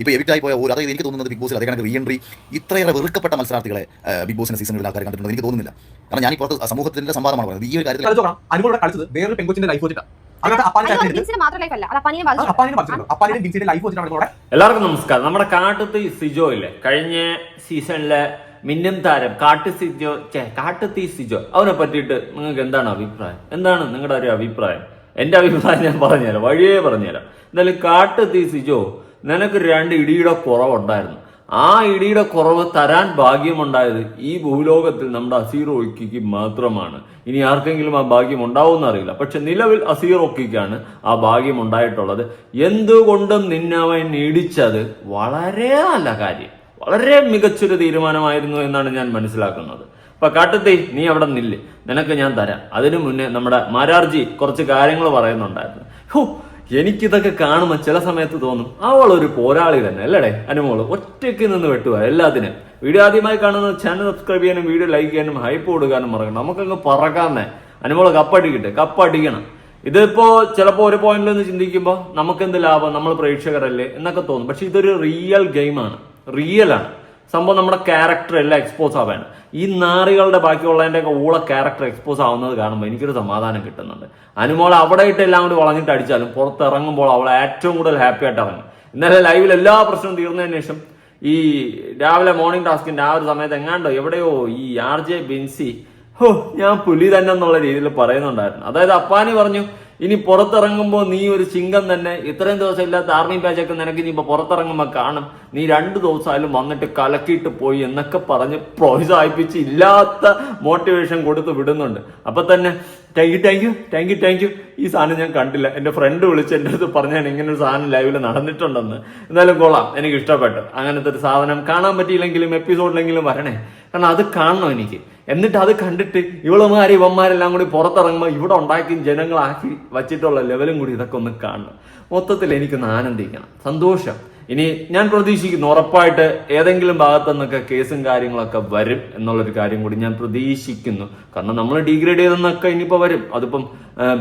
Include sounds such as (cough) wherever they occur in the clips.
ഇപ്പോൾ എവിക്റ്റായി പോയ ഒരു അതായത് എനിക്ക് തോന്നുന്നത് ബിഗ് ബോസിൽ അതേ കണക്ക് റീ എൻട്രി ഇത്രയേറെ വെറുക്കപ്പെട്ട മത്സരാർത്ഥികളെ ബിഗ് ബോസിന്റെ സീസണിൽ ആൾക്കാർ കണ്ടിട്ടുണ്ട് എനിക്ക് തോന്നുന്നില്ല. കാരണം ഞാൻ ഇപ്പോൾ പുറത്ത് സമൂഹത്തിന്റെ സംവാദമാണ് പറയുന്നത്. ഈ ഒരു കാര്യത്തിൽ നോക്കണം കളിച്ചത് വേറൊരു പെങ്കൊച്ചിന്റെ ലൈഫ് വെച്ചിട്ടാണ് എല്ലാവർക്കും നമസ്കാരം. നമ്മുടെ കാട്ടുത്തി സിജോ ഇല്ലേ? കഴിഞ്ഞ സീസണിലെ മിന്നും താരം കാട്ടു സിജോ കാട്ടുത്തി കാട്ടുതീ സിജോ. അവനെ പറ്റിയിട്ട് നിങ്ങൾക്ക് എന്താണ് അഭിപ്രായം? എന്താണ് നിങ്ങളുടെ ഒരു അഭിപ്രായം? എന്റെ അഭിപ്രായം ഞാൻ പറഞ്ഞുതരാം. വഴിയേ പറഞ്ഞുതരാം. എന്തായാലും കാട്ടുത്തി സിജോ നിനക്ക് രണ്ട് ഇടിയുടെ കുറവുണ്ടായിരുന്നു. ആ ഇടിയുടെ കുറവ് തരാൻ ഭാഗ്യമുണ്ടായത് ഈ ഭൂലോകത്തിൽ നമ്മുടെ ഒക്കിക്ക് മാത്രമാണ്. ഇനി ആർക്കെങ്കിലും ആ ഭാഗ്യം ഉണ്ടാവുമെന്ന് അറിയില്ല. പക്ഷെ നിലവിൽ അസീറോക്കിക്കാണ് ആ ഭാഗ്യം ഉണ്ടായിട്ടുള്ളത്. എന്തുകൊണ്ടും നിന്നവൻ ഇടിച്ചത് വളരെ നല്ല കാര്യം. വളരെ മികച്ചൊരു തീരുമാനമായിരുന്നു എന്നാണ് ഞാൻ മനസ്സിലാക്കുന്നത്. അപ്പൊ കാട്ടത്തി നീ അവിടെ നില്ല്. നിനക്ക് ഞാൻ തരാം. അതിനു മുന്നേ നമ്മുടെ മാരാർജി കുറച്ച് കാര്യങ്ങൾ പറയുന്നുണ്ടായിരുന്നു. ഹോ എനിക്കിതൊക്കെ കാണുമ്പോൾ ചില സമയത്ത് തോന്നും അവൾ ഒരു പോരാളി തന്നെ അല്ലേടെ? അനുമോൾ ഒറ്റയ്ക്ക് നിന്ന് വെട്ടുക എല്ലാത്തിനും. വീഡിയോ ആദ്യമായി കാണുന്ന ചാനൽ സബ്സ്ക്രൈബ് ചെയ്യാനും വീഡിയോ ലൈക്ക് ചെയ്യാനും ഹൈപ്പ് കൊടുക്കാനും മറക്കണം. നമുക്കങ്ങ് പറക്കാന്നേ. അനുമോൾ കപ്പടിക്കട്ടെ കപ്പടിക്കണം. ഇതിപ്പോ ചിലപ്പോ ഒരു പോയിന്റിൽ നിന്ന് ചിന്തിക്കുമ്പോൾ നമുക്കെന്ത് ലാഭം? നമ്മൾ പ്രേക്ഷകരല്ലേ എന്നൊക്കെ തോന്നും. പക്ഷെ ഇതൊരു റിയൽ ഗെയിമാണ് റിയൽ ആണ്. സംഭവം നമ്മുടെ ക്യാരക്ടർ എല്ലാം എക്സ്പോസ് ആവാണ് ഈ നാറികളുടെ ബാക്കിയുള്ളതിന്റെ ഒക്കെ ഊള ക്യാരക്ടർ എക്സ്പോസ് ആവുന്നത് കാണുമ്പോൾ എനിക്കൊരു സമാധാനം കിട്ടുന്നുണ്ട്. അനുമോൾ അവിടെ ഇട്ട് എല്ലാം കൂടി വളഞ്ഞിട്ട് അടിച്ചാലും പുറത്തിറങ്ങുമ്പോൾ അവൾ ഏറ്റവും കൂടുതൽ ഹാപ്പി ആയിട്ട് ഇറങ്ങും. ഇന്നലെ ലൈവിൽ എല്ലാ പ്രശ്നവും തീർന്നതിന് ശേഷം ഈ രാവിലെ മോർണിംഗ് ടാസ്കിന്റെ ആ ഒരു സമയത്ത് എങ്ങാണ്ടോ എവിടെയോ ഈ ആർ ജെ ബിൻസി ഹോ ഞാൻ പുലി തന്നെ എന്നുള്ള രീതിയിൽ പറയുന്നുണ്ടായിരുന്നു. അതായത് അപ്പാനി പറഞ്ഞു ഇനി പുറത്തിറങ്ങുമ്പോൾ നീ ഒരു ചിങ്കം തന്നെ ഇത്രയും ദിവസം ഇല്ലാത്ത ആർമി ബാച്ചൊക്കെ നിനക്ക് ഇനി ഇപ്പൊ പുറത്തിറങ്ങുമ്പോൾ കാണും. നീ രണ്ടു ദിവസമായാലും വന്നിട്ട് കലക്കിയിട്ട് പോയി എന്നൊക്കെ പറഞ്ഞ് പ്രോത്സാഹിപ്പിച്ച് ഇല്ലാത്ത മോട്ടിവേഷൻ കൊടുത്ത് വിടുന്നുണ്ട്. അപ്പൊ തന്നെ thank you thank you thank you thank you ഈ സാധനം ഞാൻ കണ്ടില്ല. എന്റെ ഫ്രണ്ട് വിളിച്ച് എന്റെ അടുത്ത് പറഞ്ഞാൽ ഇങ്ങനെ ഒരു സാധനം ലൈവിൽ നടന്നിട്ടുണ്ടെന്ന്. എന്തായാലും കൊള്ളാം എനിക്ക് ഇഷ്ടപ്പെട്ടു. അങ്ങനത്തെ ഒരു സാധനം കാണാൻ പറ്റിയില്ലെങ്കിലും എപ്പിസോഡിലെങ്കിലും വരണേ. കാരണം അത് കാണണം എനിക്ക്. എന്നിട്ട് അത് കണ്ടിട്ട് ഇവളുമാര് ഇവന്മാരെല്ലാം കൂടി പുറത്തിറങ്ങുമ്പോൾ ഇവിടെ ഉണ്ടാക്കി ജനങ്ങളാക്കി വച്ചിട്ടുള്ള ലെവലും കൂടി ഇതൊക്കെ ഒന്ന് കാണണം. മൊത്തത്തിൽ എനിക്കൊന്ന് ആനന്ദിക്കണം. സന്തോഷം. ഇനി ഞാൻ പ്രതീക്ഷിക്കുന്നു ഉറപ്പായിട്ട് ഏതെങ്കിലും ഭാഗത്തു നിന്നൊക്കെ കേസും കാര്യങ്ങളൊക്കെ വരും എന്നുള്ളൊരു കാര്യം കൂടി ഞാൻ പ്രതീക്ഷിക്കുന്നു. കാരണം നമ്മൾ ഡിഗ്രേഡ് ചെയ്തെന്നൊക്കെ ഇനിയിപ്പോൾ വരും. അതിപ്പം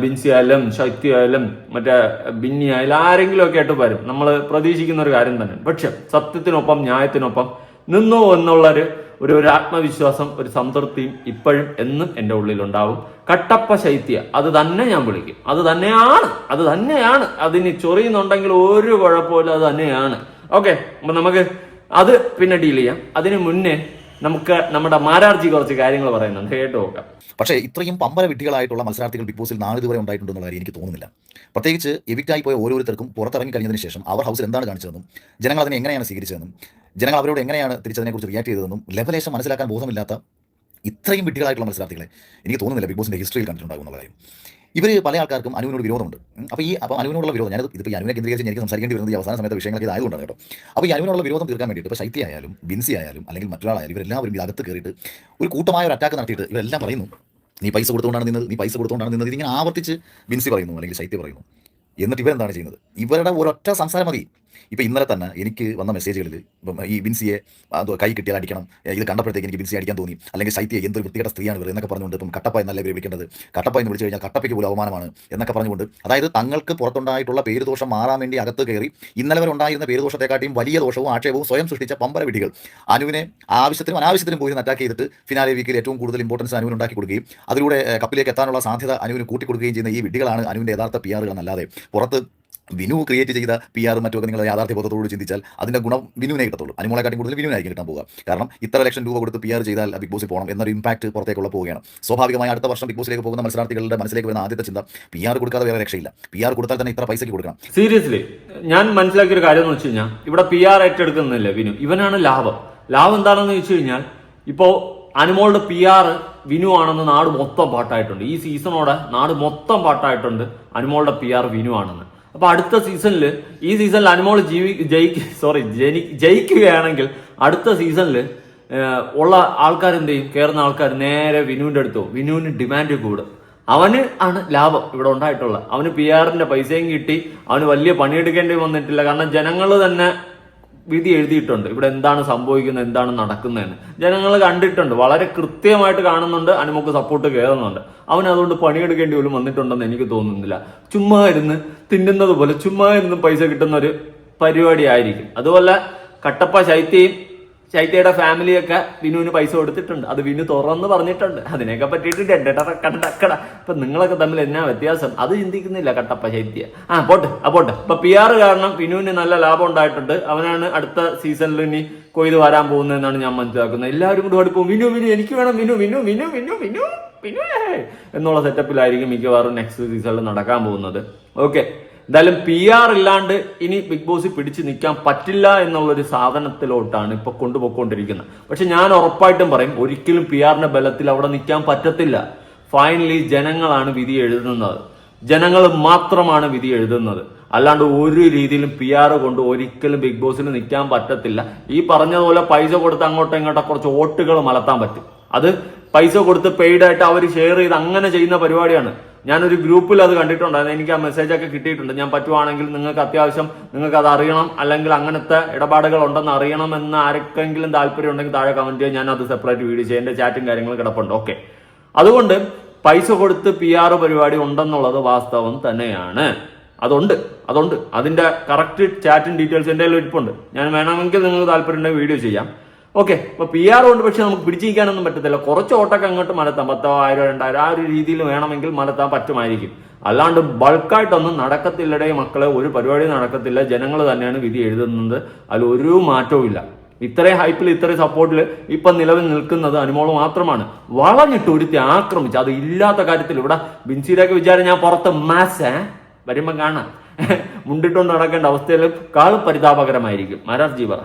ബിൻസി ആയാലും ശക്തി ആയാലും മറ്റേ ബിന്നി ആയാലും ആരെങ്കിലും ഒക്കെ ആയിട്ട് വരും. നമ്മൾ പ്രതീക്ഷിക്കുന്ന ഒരു കാര്യം തന്നെ. പക്ഷെ സത്യത്തിനൊപ്പം ന്യായത്തിനൊപ്പം നിന്നു എന്നുള്ളൊരു ഒരു ഒരു ആത്മവിശ്വാസം ഒരു സംതൃപ്തിയും ഇപ്പോഴും എന്നും എന്റെ ഉള്ളിലുണ്ടാവും. കട്ടപ്പ ശൈത്യ അത് തന്നെ ഞാൻ വിളിക്കും. അത് തന്നെയാണ് അത് തന്നെയാണ്. അതിന് ചൊറിയുന്നുണ്ടെങ്കിൽ ഒരു കുഴപ്പമില്ല അത് തന്നെയാണ്. ഓക്കെ അപ്പൊ നമുക്ക് അത് പിന്നെ ഡീൽ ചെയ്യാം. അതിന് മുന്നേ നമുക്ക് നമ്മുടെ മാരാർജി കുറച്ച് കാര്യങ്ങൾ പറയുന്നുണ്ട്. കേട്ട് നോക്കാം പക്ഷേ ഇത്രയും പമ്പര വിട്ടികളായിട്ടുള്ള മത്സരാർത്ഥികൾ ബിഗ് ബോസിൽ നാളിതുവരെ ഉണ്ടായിട്ടുണ്ടെന്നുള്ള കാര്യം എനിക്ക് തോന്നുന്നില്ല. പ്രത്യേകിച്ച് എവിക്റ്റായി പോയ ഓരോരുത്തർക്കും പുറത്തിറങ്ങി കഴിഞ്ഞതിന് ശേഷം അവർ ഹൗസിൽ എന്താണ് കാണിച്ചതെന്നും ജനങ്ങൾ അതിനെ എങ്ങനെയാണ് സ്വീകരിച്ചതെന്നും ജനങ്ങൾ അവരോട് എങ്ങനെയാണ് തിരിച്ചതിനെക്കുറിച്ച് റിയാക്ട് ചെയ്തതെന്നും ലെവലേശം മനസ്സിലാക്കാൻ ബോധമില്ലാത്ത ഇത്രയും വിട്ടികളായിട്ടുള്ള മത്സരാർത്ഥികളെ എനിക്ക് തോന്നുന്നില്ല ബിഗ് ബോസിന്റെ ഹിസ്റ്ററിയിൽ കണ്ടിട്ടുണ്ടാകും കാര്യം. ഇവർ പല ആൾക്കാർക്കും അനുവിനോട് വിരോധമുണ്ട്. അപ്പോൾ ഈ അപ്പോൾ അനുവിനോടുള്ള വിരോധം ഞാനത് ഇതിപ്പോൾ അനുവിനെ കേന്ദ്രീകരിച്ച് എനിക്ക് സംസാരിക്കേണ്ടി വരുന്നത് ഈ അവസാന സമയത്ത് വിഷയങ്ങളൊക്കെ ഇതായതുകൊണ്ടാണ് കേട്ടോ. അപ്പോൾ ഈ അനുവിനോടുള്ള വിരോധം തീർക്കാൻ വേണ്ടിയിട്ട് ഇപ്പോൾ ശൈത്യ ആയാലും ബിൻസി ആയാലും അല്ലെങ്കിൽ മറ്റൊരാളായാലും ഇവരെല്ലാവരും അകത്ത് കയറിയിട്ട് ഒരു കൂട്ടമായ ഒരു അറ്റാക്ക് നടത്തിയിട്ട് ഇവരെല്ലാം പറയുന്നു. നീ പൈസ കൊടുത്തുകൊണ്ടാണ് നിന്നത് നീ പൈസ കൊടുത്തുകൊണ്ടാണ് നിന്നത്. ഇതിങ്ങനെ ആവർത്തിച്ച് ബിൻസി പറയുന്നു അല്ലെങ്കിൽ ശൈത്യ പറയുന്നു. എന്നിട്ട് ഇവരെന്താണ് ചെയ്യുന്നത്? ഇവരുടെ ഒരൊറ്റ സംസാരം മതി. ഇപ്പൊ ഇന്നലെ തന്നെ എനിക്ക് വന്ന മെസ്സേജുകളിൽ ഈ ബിൻസിയെ കൈ കിട്ടിയാൽ അടിക്കണം ഇത് കണ്ടപ്പോഴത്തേക്ക് എനിക്ക് ബിൻസി അടിക്കാൻ തോന്നി. അല്ലെങ്കിൽ ശൈത്യ എന്തൊരു വൃത്തികെട്ട സ്ത്രീയാണ് ഇവർ എന്നൊക്കെ പറഞ്ഞുകൊണ്ട് ഇപ്പം കട്ടപ്പ എന്നല്ല വിളിക്കേണ്ടത്? കട്ടപ്പ എന്ന് വിളിച്ചു കഴിഞ്ഞാൽ കട്ടപ്പയ്ക്ക് പോലും അവമാനമാണ് എന്നൊക്കെ പറഞ്ഞുകൊണ്ട് അതായത് തങ്ങൾക്ക് പുറത്തുണ്ടായിട്ടുള്ള പേരുദോഷം മാറാൻ വേണ്ടി അകത്ത് കയറി ഇന്നലെ വരെ ഉണ്ടായിരുന്ന പേരുദോഷത്തെക്കാട്ടിയും വലിയ ദോഷവും ആക്ഷേപവും സ്വയം സൃഷ്ടിച്ച പമ്പര വിടികൾ അനുവിനെ ആവശ്യത്തിനും അനാവശ്യത്തിനും പോയി അറ്റാക്ക് ചെയ്തിട്ട് ഫിനാലെ വീക്കിൽ ഏറ്റവും കൂടുതൽ ഇമ്പോർട്ടൻസ് അനുവിന് ഉണ്ടാക്കി കൊടുക്കുകയും അതിലൂടെ കപ്പിലേക്ക് എത്താനുള്ള സാധ്യത അനുവിന് കൂട്ടിക്കൊടുക്കുകയും ചെയ്യുന്ന ഈ വിധികളാണ് അനുവിന്റെ യഥാർത്ഥ പി ആറുകൾ എന്നല്ലാതെ പുറത്ത് വിനു ക്രിയേറ്റ് ചെയ്ത പി ആറും മറ്റൊക്കെ നിങ്ങൾ യാഥാർത്ഥ്യബോധത്തോട് ചിന്തിച്ചാൽ അതിന്റെ ഗുണം വിനുവിനെ കിട്ടത്തുള്ളൂ. അനുമോളെക്കാട്ടും കൂടുതൽ വിനുവിനായിരിക്കും കിട്ടാൻ പോകുക കാരണം ഇത്ര ലക്ഷം രൂപ കൊടുത്ത് പി ആർ ചെയ്താൽ ബിഗ് ബോസിൽ പോകണം എന്നൊരു ഇമ്പാക്ട് പുറത്തേക്കുള്ള പോവുകയാണ്. സ്വാഭാവികമായി അടുത്ത വർഷം ബിഗ് ബോസിലേക്ക് പോകുന്ന മത്സരാർത്ഥികളുടെ മനസ്സിലേക്ക് വരുന്ന ആദ്യത്തെ ചിന്ത പി ആർ കൊടുക്കാതെ വേറെ രക്ഷയില്ല. പി ആർ കൊടുത്താൽ തന്നെ ഇത്ര പൈസയ്ക്ക് കൊടുക്കണം. സീരിയസ്ലി ഞാൻ മനസ്സിലാക്കിയ ഒരു കാര്യം എന്ന് വെച്ച് കഴിഞ്ഞാൽ ഇവിടെ പി ആർ ഏറ്റെടുക്കുന്നില്ല വിനു? ഇവനാണ് ലാഭം. ലാഭം എന്താണെന്ന് വെച്ച് കഴിഞ്ഞാൽ ഇപ്പോ അനുമോളുടെ പി ആർ വിനു ആണെന്ന് നാട് മൊത്തം പാട്ടായിട്ടുണ്ട്. ഈ സീസണോടെ നാട് മൊത്തം പാട്ടായിട്ടുണ്ട് അനുമോളുടെ പി ആർ വിനു ആണെന്ന്. അപ്പൊ അടുത്ത സീസണിൽ ഈ സീസണിൽ അനുമോൾ ജീവി ജയിക്ക സോറി ജനി ജയിക്കുകയാണെങ്കിൽ അടുത്ത സീസണിൽ ഉള്ള ആൾക്കാരെന്ത് ചെയ്യും? കയറുന്ന ആൾക്കാർ നേരെ വിനുവിന്റെ അടുത്തോ വിനുവിന് ഡിമാൻഡ് കൂടും. അവന് ആണ് ലാഭം ഇവിടെ ഉണ്ടായിട്ടുള്ളത്. അവന് പി ആറിന്റെ പൈസയും കിട്ടി. അവന് വലിയ പണിയെടുക്കേണ്ടി വന്നിട്ടില്ല. കാരണം ജനങ്ങൾ തന്നെ വിധി എഴുതിയിട്ടുണ്ട്. ഇവിടെ എന്താണ് സംഭവിക്കുന്നത് എന്താണ് നടക്കുന്നതെന്ന്. ജനങ്ങൾ കണ്ടിട്ടുണ്ട് വളരെ കൃത്യമായിട്ട് കാണുന്നുണ്ട് അനുമുക്ക് സപ്പോർട്ട് കയറുന്നുണ്ട് അവൻ അതുകൊണ്ട് പണിയെടുക്കേണ്ടി പോലും വന്നിട്ടുണ്ടെന്ന് എനിക്ക് തോന്നുന്നില്ല. ചുമ്മാ ഇരുന്ന് തിന്നുന്നത് പോലെ ചുമ്മാ ഇരുന്ന് പൈസ കിട്ടുന്ന ഒരു പരിപാടി ആയിരിക്കും അതുപോലെ കട്ടപ്പ ശൈത്യയും ശൈത്യയുടെ ഫാമിലിയൊക്കെ വിനുവിന് പൈസ കൊടുത്തിട്ടുണ്ട്. അത് വിനു തുറന്ന് പറഞ്ഞിട്ടുണ്ട്. അതിനെയൊക്കെ പറ്റിയിട്ട് കണ്ടക്കട ഇപ്പൊ നിങ്ങളൊക്കെ തമ്മിൽ എന്നാ വ്യത്യാസം? അത് ചിന്തിക്കുന്നില്ല കട്ടപ്പ ശൈത്യ ആ പോട്ടെ ആ പോട്ടെ. ഇപ്പൊ പി ആർ കാരണം വിനുവിന് നല്ല ലാഭം ഉണ്ടായിട്ടുണ്ട്. അവനാണ് അടുത്ത സീസണിൽ ഇനി കൊയ്ത് വരാൻ പോകുന്നതെന്നാണ് ഞാൻ മനസ്സിലാക്കുന്നത്. എല്ലാവരും കൂടി അടുപ്പം വിനു വിനു എനിക്ക് വേണം. വിനു വിനു വിനു വിനു വിനു വിനു എന്നുള്ള സെറ്റപ്പിലായിരിക്കും മിക്കവാറും നെക്സ്റ്റ് സീസണിൽ നടക്കാൻ പോകുന്നത്. ഓക്കെ എന്തായാലും പി ആർ ഇല്ലാണ്ട് ഇനി ബിഗ് ബോസിൽ പിടിച്ചു നിൽക്കാൻ പറ്റില്ല എന്നുള്ളൊരു സാധനത്തിലോട്ടാണ് ഇപ്പൊ കൊണ്ടുപോയിക്കൊണ്ടിരിക്കുന്നത്. പക്ഷെ ഞാൻ ഉറപ്പായിട്ടും പറയും ഒരിക്കലും പി ആറിന്റെ ബലത്തിൽ അവിടെ നിൽക്കാൻ പറ്റത്തില്ല. ഫൈനലി ജനങ്ങളാണ് വിധി എഴുതുന്നത്. ജനങ്ങൾ മാത്രമാണ് വിധി എഴുതുന്നത്. അല്ലാണ്ട് ഒരു രീതിയിലും പി ആർ കൊണ്ട് ഒരിക്കലും ബിഗ് ബോസിൽ നിൽക്കാൻ പറ്റത്തില്ല. ഈ പറഞ്ഞതുപോലെ പൈസ കൊടുത്ത് അങ്ങോട്ടും ഇങ്ങോട്ടും കുറച്ച് വോട്ടുകൾ മലത്താൻ പറ്റും. അത് പൈസ കൊടുത്ത് പെയ്ഡായിട്ട് അവർ ഷെയർ ചെയ്ത് അങ്ങനെ ചെയ്യുന്ന പരിപാടിയാണ്. ഞാനൊരു ഗ്രൂപ്പിൽ അത് കണ്ടിട്ടുണ്ടായിരുന്നു. എനിക്ക് ആ മെസ്സേജ് ഒക്കെ കിട്ടിയിട്ടുണ്ട്. ഞാൻ പറ്റുവാണെങ്കിൽ നിങ്ങൾക്ക് അത്യാവശ്യം നിങ്ങൾക്ക് അത് അറിയണം. അല്ലെങ്കിൽ അങ്ങനത്തെ ഇടപാടുകൾ ഉണ്ടെന്ന് അറിയണം എന്ന് ആർക്കെങ്കിലും താല്പര്യം ഉണ്ടെങ്കിൽ താഴെ കമന്റ് ചെയ്യാൻ ഞാൻ അത് സെപ്പറേറ്റ് വീഡിയോ ചെയ്യാം. എന്റെ ചാറ്റും കാര്യങ്ങളും കിടപ്പുണ്ട്. ഓക്കെ അതുകൊണ്ട് പൈസ കൊടുത്ത് പി ആർ പരിപാടി ഉണ്ടെന്നുള്ളത് വാസ്തവം തന്നെയാണ്. അതുണ്ട്. അതുണ്ട്. അതിന്റെ കറക്റ്റ് ചാറ്റും ഡീറ്റെയിൽസ് എന്റെ കയ്യിൽ ഇരിപ്പുണ്ട്. ഞാൻ വേണമെങ്കിൽ നിങ്ങൾക്ക് താല്പര്യം ഉണ്ടെങ്കിൽ വീഡിയോ ചെയ്യാം. ഓക്കെ അപ്പൊ പി ആർ കൊണ്ട് പക്ഷെ നമുക്ക് പിടിച്ചിരിക്കാനൊന്നും പറ്റത്തില്ല. കുറച്ച് ഓട്ടൊക്കെ അങ്ങോട്ട് മലത്താം. പത്തോ ആയിരോ രണ്ടായിരം ആ ഒരു രീതിയിൽ വേണമെങ്കിൽ മലത്താൻ പറ്റുമായിരിക്കും. അല്ലാണ്ട് ബൾക്കായിട്ടൊന്നും നടക്കത്തില്ലടേ മക്കളെ. ഒരു പരിപാടി നടക്കത്തില്ല. ജനങ്ങൾ തന്നെയാണ് വിധി എഴുതുന്നത്. അതിൽ ഒരു മാറ്റവും ഇല്ല. ഇത്രയും ഹൈപ്പിൽ ഇത്രയും സപ്പോർട്ടിൽ ഇപ്പൊ നിലവിൽ നിൽക്കുന്നത് അനുമോൾ മാത്രമാണ്. വളഞ്ഞിട്ട് ഒരുത്തി ആക്രമിച്ചു. അത് ഇല്ലാത്ത കാര്യത്തിൽ ഇവിടെ ബിൻസിയിലൊക്കെ വിചാരം ഞാൻ പുറത്ത് മാസ് വരുമ്പം കാണാം. മുണ്ടിട്ടുകൊണ്ട് നടക്കേണ്ട അവസ്ഥയിൽ കാളും പരിതാപകരമായിരിക്കും. മരാർജി പറ.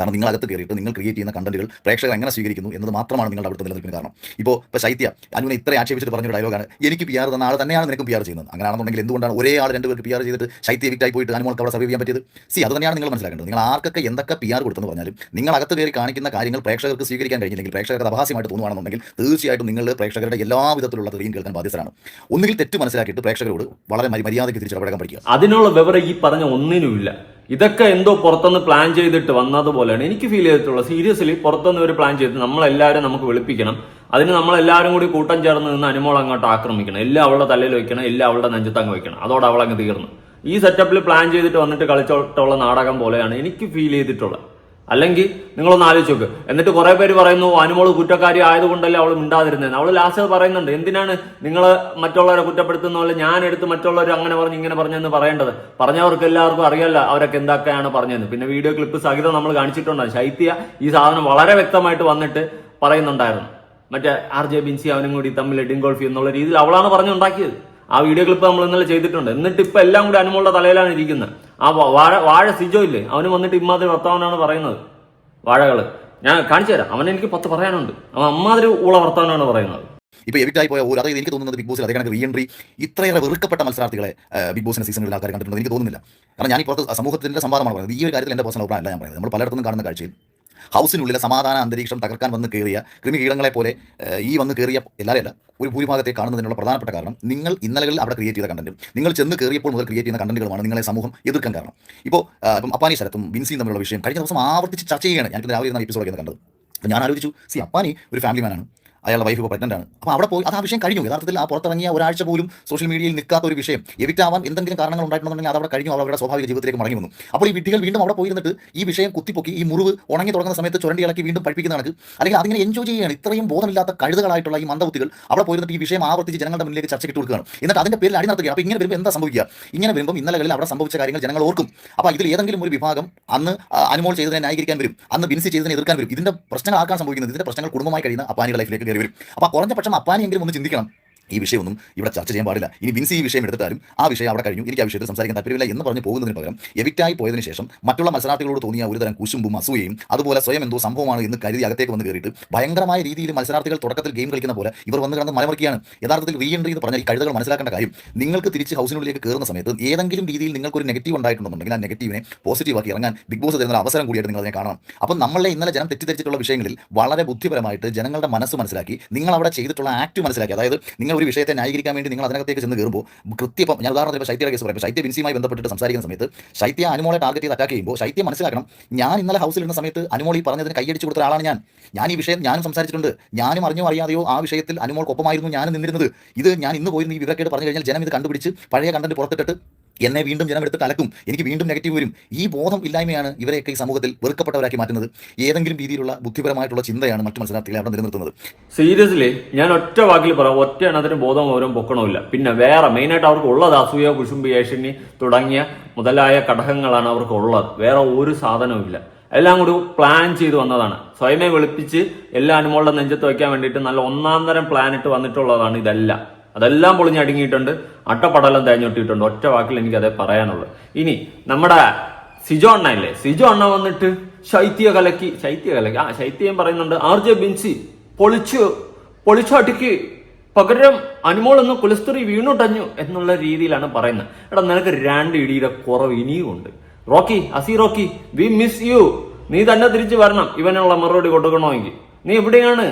കാരണം നിങ്ങൾ അകത്ത് കയറിയിട്ട് നിങ്ങൾ ക്രിയേറ്റ് ചെയ്യുന്ന കണ്ടന്റുകൾ പ്രേക്ഷകർ എങ്ങനെ സ്വീകരിക്കുന്നു എന്നത് മാത്രമാണ് നിങ്ങളുടെ അവിടുത്തെ നിലനിൽപ്പിന് കാരണം. ഇപ്പോൾ ഇപ്പോൾ ശൈത്യ അനുവിനെ ഇത്ര ആക്ഷേപിച്ചിട്ട് പറഞ്ഞ ഡയലോഗാണ് എനിക്ക് പി ആർ തന്ന ആൾ തന്നെയാണ് നിനക്കും പി ആർ ചെയ്യുന്നത്. അങ്ങനെയാണെന്നുണ്ടെങ്കിൽ എന്തുകൊണ്ടാണ് ഒരേ ആൾ രണ്ട് പേർക്ക് പി ആർ ചെയ്തിട്ട് ശൈത്യ വിറ്റായി പോയിട്ട് അനുമോൾക്ക് അവിടെ സർവൈവ് ചെയ്യാൻ പറ്റിയത്? സി അത് തന്നെയാണ് നിങ്ങൾ മനസ്സിലാക്കേണ്ടത്. നിങ്ങൾ ആർക്കൊക്കെ എന്തൊക്കെ പി ആർ കൊടുത്തെന്ന് പറഞ്ഞാലും നിങ്ങൾ അകത്ത് കയറി കാണിക്കുന്ന കാര്യങ്ങൾ പ്രേക്ഷകർക്ക് സ്വീകരിക്കാൻ കഴിഞ്ഞില്ലെങ്കിൽ പ്രേക്ഷകർക്ക് അപഹാസ്യമായിട്ട് തോന്നുകയാണെന്നുണ്ടെങ്കിൽ തീർച്ചയായിട്ടും നിങ്ങൾ പ്രേക്ഷകരുടെ എല്ലാ വിധത്തിലുള്ള തെളിയും കേൾക്കാൻ ബാധ്യസ്ഥരാണ്. ഒന്നുകിൽ തെറ്റ് മനസ്സിലാക്കിയിട്ട് പ്രേക്ഷകരോട് വളരെ മരി- മര്യാദയ്ക്ക് തിരിച്ചിടപെടാൻ പഠിക്കുക. അതിനുള്ള വിവരം ഈ പറഞ്ഞ ഒന്നിനുമില്ല. ഇതൊക്കെ എന്തോ പുറത്തുനിന്ന് പ്ലാൻ ചെയ്തിട്ട് വന്നതുപോലെയാണ് എനിക്ക് ഫീൽ ചെയ്തിട്ടുള്ളത്. സീരിയസ്ലി പുറത്തുനിന്ന് ഒരു പ്ലാൻ ചെയ്ത് നമ്മളെല്ലാവരും നമുക്ക് വിളിപ്പിക്കണം. അതിന് നമ്മളെല്ലാവരും കൂടി കൂട്ടം ചേർന്ന് നിന്ന് അനുമോൾ അങ്ങോട്ട് ആക്രമിക്കണം. എല്ലാം അവളുടെ തലയിൽ വെക്കണം. എല്ലാം അവളുടെ നെഞ്ചത്തങ്ങ് വെക്കണം. അതോടെ അവളങ്ങ് തീർന്നു. ഈ സെറ്റപ്പിൽ പ്ലാൻ ചെയ്തിട്ട് വന്നിട്ട് കളിച്ചോട്ടുള്ള നാടകം പോലെയാണ് എനിക്ക് ഫീൽ ചെയ്തിട്ടുള്ളത്. അല്ലെങ്കിൽ നിങ്ങളൊന്ന് ആലോചിച്ച് നോക്ക്. എന്നിട്ട് കുറെ പേര് പറയുന്നു അനുമോൾ കുറ്റക്കാരി ആയതുകൊണ്ടല്ലേ അവൾ മിണ്ടാതിരുന്നത് അവൾ ലാസ്റ്റ് പറയുന്നുണ്ട് എന്തിനാണ് നിങ്ങൾ മറ്റുള്ളവരെ കുറ്റപ്പെടുത്തുന്ന പോലെ ഞാൻ എടുത്ത് മറ്റുള്ളവർ അങ്ങനെ പറഞ്ഞു ഇങ്ങനെ പറഞ്ഞെന്ന് പറയേണ്ടത്? പറഞ്ഞവർക്ക് എല്ലാവർക്കും അറിയാലോ അവരൊക്കെ എന്തൊക്കെയാണ് പറഞ്ഞതെന്ന്. പിന്നെ വീഡിയോ ക്ലിപ്പ് സഹിതം നമ്മൾ കാണിച്ചിട്ടുണ്ടായിരുന്നു ശൈത്യ ഈ സാധനം വളരെ വ്യക്തമായിട്ട് വന്നിട്ട് പറയുന്നുണ്ടായിരുന്നു. മറ്റേ ആർ ജെ ബിൻസി അവനും കൂടി തമ്മിൽ ഡിങ്കോൾഫി എന്നുള്ള രീതിയിൽ അവളാണ് പറഞ്ഞുണ്ടാക്കിയത്. ആ വീഡിയോ ക്ലിപ്പ് നമ്മൾ ഇന്നലെ ചെയ്തിട്ടുണ്ട്. എന്നിട്ട് ഇപ്പൊ എല്ലാം കൂടി അനുമോളുടെ തലയിലാണ് ഇരിക്കുന്നത്. ആ വാഴ വാഴ സിജോ ഇല്ലേ? അവന് വന്നിട്ട് ഇമ്മാതിരി വർത്തമാനാണ് പറയുന്നത്. വാഴകൾ. ഞാൻ കാണിച്ചു തരാം. അവൻ എനിക്ക് പത്ത് പറയാനുണ്ട്. അവൻ അമ്മാതിരി ഉള്ള വർത്തമാനാണ് പറയുന്നത്. ഇപ്പോൾ എവിക്റ്റായി പോയ ഒരു അതായത് എനിക്ക് തോന്നുന്നത് ബിഗ് ബോസിൽ അതേ കണക്ക് റീ എൻട്രി ഇത്രയേറെ വെറുക്കപ്പെട്ട മത്സരാർത്ഥികളെ ബിഗ് ബോസിന്റെ സീസണിൽ ആൾക്കാർ കണ്ടിട്ടുണ്ട്? എനിക്ക് തോന്നുന്നില്ല. കാരണം ഞാൻ ഇപ്പോൾ സമൂഹത്തിന്റെ സംവാദമാണ് പറയുന്നത്. ഈ ഒരു കാര്യത്തിൽ എന്റെ പേഴ്സണൽ അഭിപ്രായം അല്ല ഞാൻ പറയുന്നത്. നമ്മൾ പലയിടത്തും കാണുന്ന കാഴ്ചയിൽ ഹൗസിനുള്ളിലെ സമാധാന അന്തരീക്ഷം തകർക്കാൻ വന്ന് കയറിയ കൃമികീടങ്ങളെ പോലെ ഈ വന്ന് കയറിയ എല്ലാവരും അല്ല ഒരു ഭൂരിഭാഗത്തെ കാണുന്നതിനുള്ള പ്രധാനപ്പെട്ട കാരണം നിങ്ങൾ ഇന്നലകളിൽ അവിടെ ക്രിയേറ്റ് ചെയ്ത കണ്ടന്റും നിങ്ങൾ ചെന്ന് കയറിയപ്പോൾ മുതൽ ക്രിയേറ്റ് ചെയ്യുന്ന കണ്ടന്റുകളുമാണ് നിങ്ങളെ സമൂഹം എതിർക്കാൻ കാരണം. ഇപ്പോൾ ഇപ്പം അപ്പാനി സ്ഥലത്തും ബിൻസിയും തമ്മിലുള്ള വിഷയം കഴിഞ്ഞ ദിവസം ആവർത്തിച്ച് ചർച്ച ചെയ്യുകയാണ്. ഞാൻ രാവിലെ ഇരുന്ന എപ്പിസോഡൊക്കെ കണ്ടത്. അപ്പോൾ ഞാൻ ആലോചിച്ചു സി അപ്പാനി ഒരു ഫാമിലി മാനാണ് അയാളുടെ വൈഫ് ഇപ്പോൾ പ്രഗ്നന്റ് ആണ്. അപ്പോൾ അവിടെ പോയി അത് ആ വിഷയം കഴിഞ്ഞു. യഥാർത്ഥത്തിൽ ആ പുറത്തിറങ്ങിയ ഒരാഴ്ച പോലും സോഷ്യൽ മീഡിയയിൽ നിൽക്കാത്ത ഒരു വിഷയം എവിക്റ്റ് ആവാൻ എന്തെങ്കിലും കാരണങ്ങൾ ഉണ്ടായിട്ടുണ്ടെങ്കിൽ അത് അവിടെ കഴിഞ്ഞു അവരുടെ സ്വാഭാവിക ജീവിതത്തിലേക്ക് മടങ്ങി വന്നു. അപ്പോൾ ഈ വിട്ടികൾ വീണ്ടും അവിടെ പോയിരുന്നിട്ട് ഈ വിഷയം കുത്തിപ്പൊക്കി ഈ മുറിവ് ഉണങ്ങി തുടങ്ങുന്ന സമയത്ത് ചുരണ്ടി ഇളക്കി വീണ്ടും പഠിപ്പിക്കുന്ന കണക്ക്. അല്ലെങ്കിൽ അതിങ്ങനെ എൻജോയ് ചെയ്യുകയാണ്. ഇത്രയും ബോധമില്ലാത്ത കഴുതകളായിട്ടുള്ള ഈ മന്ദബുദ്ധികൾ അവിടെ പോയിരുന്നിട്ട് ഈ വിഷയം ആവർത്തിച്ച് ജനങ്ങളുടെ മുന്നിലേക്ക് ചർച്ചയ്ക്ക് കൊടുക്കുകയാണ്. എന്നിട്ട് അതിന്റെ പേരിൽ അടി അപ്പോൾ ഇങ്ങനെ വരുമ്പോൾ എന്താ സംഭവിക്കുക? ഇങ്ങനെ വരുമ്പോൾ ഇന്നലകളിൽ അവിടെ സംഭവിച്ച കാര്യങ്ങൾ ജനങ്ങൾ ഓർക്കും. അപ്പോൾ ഇതിൽ ഏതെങ്കിലും ഒരു വിഭാഗം അന്ന് അനുമോൾ ചെയ്തതിനെ ന്യായീകരിക്കാൻ വരും. അന്ന് ബിൻസി ചെയ്തതിനെ എതിർക്കാൻ വരും. ഇതിന്റെ പ്രശ്നങ്ങൾ ആർക്കാണ് സംഭവിക്കുന്നത്? ഇതിന്റെ പ്രശ്നങ്ങൾ കുടുംബമായി കഴിയുന്ന അപ്പാനി ലൈഫിലേക്ക് കയറി വരും. അപ്പോൾ കുറഞ്ഞ പക്ഷം അപ്പാനെങ്കിലും ഒന്ന് ചിന്തിക്കണം. ഈ വിഷയമൊന്നും ഇവിടെ ചർച്ച ചെയ്യാൻ പാടില്ല. ഇനി വിൻസി ഈ വിഷയം എടുത്തിട്ടാലും ആ വിഷയം അവിടെ കഴിഞ്ഞു. എനിക്ക് ആ വിഷയത്തിൽ സംസാരിക്കാൻ താല്പര്യമില്ല എന്ന് പറഞ്ഞ് പോകുന്നതിന് പകരം എവിക്റ്റായി പോയതിനു ശേഷം മറ്റുള്ള മത്സരാർത്ഥികളോട് തോന്നിയ ഒരുതരം കുശുമ്പും അസൂയയും അതുപോലെ സ്വയം എന്തോ സംഭവമാണ് എന്ന് കരുതി അകത്തേക്ക് വന്ന് കയറിയിട്ട് ഭയങ്കരമായ രീതിയിൽ മത്സരാർത്ഥികൾ തുടക്കത്തിൽ ഗെയിം കളിക്കുന്ന പോലെ ഇവർ വന്ന് കിടന്ന് മലമറിക്കുകയാണ്. യഥാർത്ഥത്തിൽ റീ എൻട്രി എന്ന് പറഞ്ഞാൽ ഈ കഴുതകൾ മനസ്സിലാക്കേണ്ട കാര്യം നിങ്ങൾക്ക് തിരിച്ച് ഹൗസിനുള്ളിലേക്ക് കയറുന്ന സമയത്ത് ഏതെങ്കിലും രീതിയിൽ നിങ്ങൾക്ക് ഒരു നെഗറ്റീവ് ഉണ്ടായിട്ടുണ്ടെന്നുണ്ടെങ്കിൽ ആ നെഗറ്റീവിനെ പോസിറ്റീവ് ആക്കി ഇറങ്ങാൻ ബിഗ് ബോസ് തരുന്ന അവസരം കൂടിയായിട്ട് നിങ്ങൾ അതിനെ കാണണം. അപ്പം നമ്മളെ ഇന്നലെ ജനം തെറ്റിദ്ധരിച്ചിട്ടുള്ള വിഷയങ്ങളിൽ വളരെ ബുദ്ധിപരമായിട്ട് ജനങ്ങളുടെ മനസ്സ് മനസ്സിലാക്കി നിങ്ങൾ അവിടെ ചെയ്തിട്ടുള്ള ആക്ട് മനസ്സിലാക്കി. അതായത് നിങ്ങൾ ഒരു വിഷയത്തെ ന്യായീകരിക്കാൻ വേണ്ടി നിങ്ങൾ അതിനകത്തേക്ക് ചെന്ന് കയറുമ്പോൾ കൃത്യം ഞാൻ ഉദാഹരണത്തിന് ഇപ്പോൾ ശൈത്യയുടെ കേസ് പറയുമ്പോൾ ശൈത്യ ബിൻസിയുമായി ബന്ധപ്പെട്ടിട്ട് സംസാരിക്കുന്ന സമയത്ത് ശൈത്യ അനുമോളെ ടാർഗറ്റ് ചെയ്ത് അറ്റാക്ക് ചെയ്യുമ്പോൾ ശൈത്യം മനസ്സിലാക്കണം ഞാൻ ഇന്നലെ ഹൗസിൽ ഇരുന്ന സമയത്ത് അനുമോൾ ഈ പറഞ്ഞതിന് കൈയടിച്ചു കൊടുത്ത ഒരാളാണ് ഞാൻ. ഞാൻ ഈ വിഷയം ഞാനും സംസാരിച്ചിട്ടുണ്ട്. ഞാനും അറിഞ്ഞോ അറിയാതെയോ ആ വിഷയത്തിൽ അനുമോൾക്കൊപ്പമായിരുന്നു ഞാൻ നിന്നിരുന്നത്. ഇത് ഞാൻ ഇന്ന് പോയിരുന്നു ഈ വിവരക്കേട് പറഞ്ഞു കഴിഞ്ഞാൽ ജനം ഇത് കണ്ടുപിടിച്ച് പഴയ കണ്ടന്റ് പുറത്തിട്ടിട്ട് എന്നെ വീണ്ടും ജനം എടുത്ത് കലക്കും. എനിക്ക് വീണ്ടും നെഗറ്റീവ് വരും. ഈ ബോധം ഇല്ലായ്മയാണ് ഇവരെയൊക്കെ ഈ സമൂഹത്തിൽ വെറുക്കപ്പെട്ടവരാക്കി മാറ്റുന്നത്. ഏതെങ്കിലും രീതിയിലുള്ള ബുദ്ധിപരമായിട്ടുള്ള ചിന്തയാണ് മറ്റു മത്സരാർത്ഥികളെ അവിടെ നിലനിർത്തുന്നത്. സീരിയസ്ലി ഞാൻ ഒറ്റ വാക്കിൽ പറയാം. ഒറ്റ എണ്ണത്തിന് ബോധം ഓരോ പൊക്കണമില്ല. പിന്നെ വേറെ മെയിനായിട്ട് അവർക്ക് ഉള്ളത് അസൂയ കുശുമ്പ് ഏഷ്യനി തുടങ്ങിയ മുതലായ ഘടകങ്ങളാണ് അവർക്ക് ഉള്ളത്. വേറെ ഒരു സാധനവും എല്ലാം കൂടി പ്ലാൻ ചെയ്ത് വന്നതാണ്. സ്വയമേ വെളുപ്പിച്ച് എല്ലാ അനുമോളുടെ നെഞ്ചത്ത് വയ്ക്കാൻ വേണ്ടിയിട്ട് നല്ല ഒന്നാം തരം പ്ലാനിട്ട് വന്നിട്ടുള്ളതാണ് ഇതെല്ലാം. അതെല്ലാം പൊളിഞ്ഞടുങ്ങിയിട്ടുണ്ട് അട്ടപ്പടലം തേഞ്ഞൊട്ടിയിട്ടുണ്ട്. ഒറ്റ വാക്കിൽ എനിക്ക് അതേ പറയാനുള്ളൂ. ഇനി നമ്മുടെ സിജോ അണ്ണ ഇല്ലേ സിജോ അണ്ണ വന്നിട്ട് ശൈത്യ കലക്കി ശൈത്യ കലക്കി. ആ ശൈത്യം പറയുന്നുണ്ട് ആർ ജെ ബിൻസി പൊളിച്ചു പൊളിച്ചടിക്ക് പകരം അനുമോൾ ഒന്ന് കുലസ്ത്രീ വീണുടഞ്ഞു എന്നുള്ള രീതിയിലാണ് പറയുന്നത്. എടാ നിനക്ക് രണ്ട് ഇടിയുടെ കുറവ് ഇനിയും ഉണ്ട്. റോക്കി അസി റോക്കി വി മിസ് യു. നീ തന്നെ തിരിച്ചു വരണം. ഇവനുള്ള മറുപടി കൊടുക്കണമെങ്കിൽ. നീ എവിടെയാണ്?